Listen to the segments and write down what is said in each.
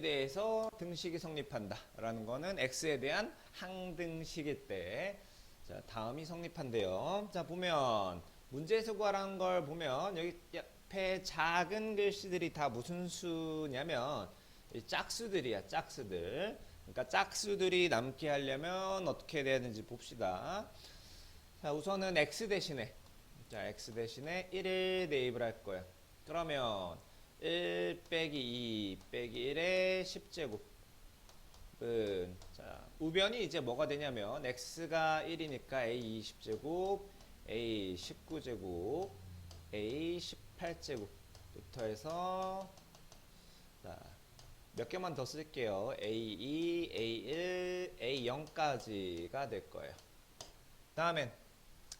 대해서 등식이 성립한다라는 거는 x에 대한 항등식일 때 자, 다음이 성립한대요. 자, 보면 문제에서 구하라는 걸 보면 여기 옆에 작은 글씨들이 다 무슨 수냐면 이 짝수들이야, 짝수들. 그러니까 짝수들이 남게 하려면 어떻게 돼야 되는지 봅시다. 자, 우선은 x 대신에 자, x 대신에 1을 대입을 할 거야. 그러면 1 빼기 2 빼기 1의 10제곱 은 자, 우변이 이제 뭐가 되냐면 x가 1이니까 a 20제곱, a 19제곱, a 18제곱부터 해서 자, 몇 개만 더 쓸게요. a2, a1, a0까지가 될 거예요. 다음엔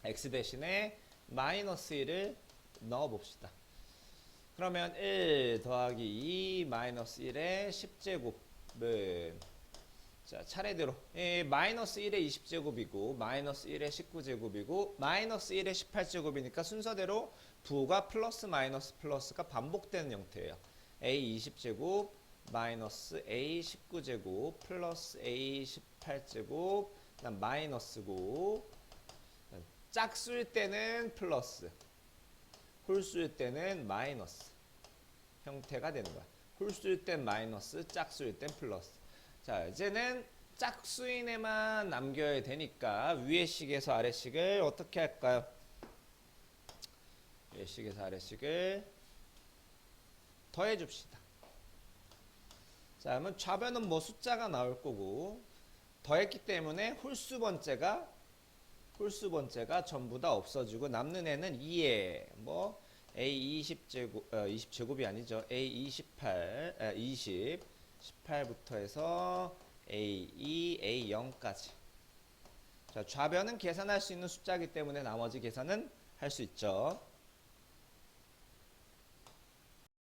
x 대신에 마이너스 1을 넣어 봅시다. 그러면 1 더하기 2 마이너스 1의 10제곱은 자 차례대로 예, 마이너스 1의 20제곱이고 마이너스 1의 19제곱이고 마이너스 1의 18제곱이니까 순서대로 부호가 플러스 마이너스 플러스가 반복되는 형태예요. a 20제곱 마이너스 a 19제곱 플러스 a 18제곱 그다음 마이너스고 짝수일 때는 플러스 홀수일 때는 마이너스 형태가 되는 거야. 홀수일 땐 마이너스, 짝수일 땐 플러스. 자, 이제는 짝수인에만 남겨야 되니까 위의 식에서 아래 식을 어떻게 할까요? 위의 식에서 아래 식을 더해 줍시다. 자, 그러면 좌변은 뭐 숫자가 나올 거고 더했기 때문에 홀수 번째가 홀수 번째가 전부 다 없어지고 남는 애는 2에 뭐 a 20제곱 어, 20제곱이 아니죠. a 28 아, 20 18부터 해서 a2 a0까지. 자, 좌변은 계산할 수 있는 숫자이기 때문에 나머지 계산은 할 수 있죠.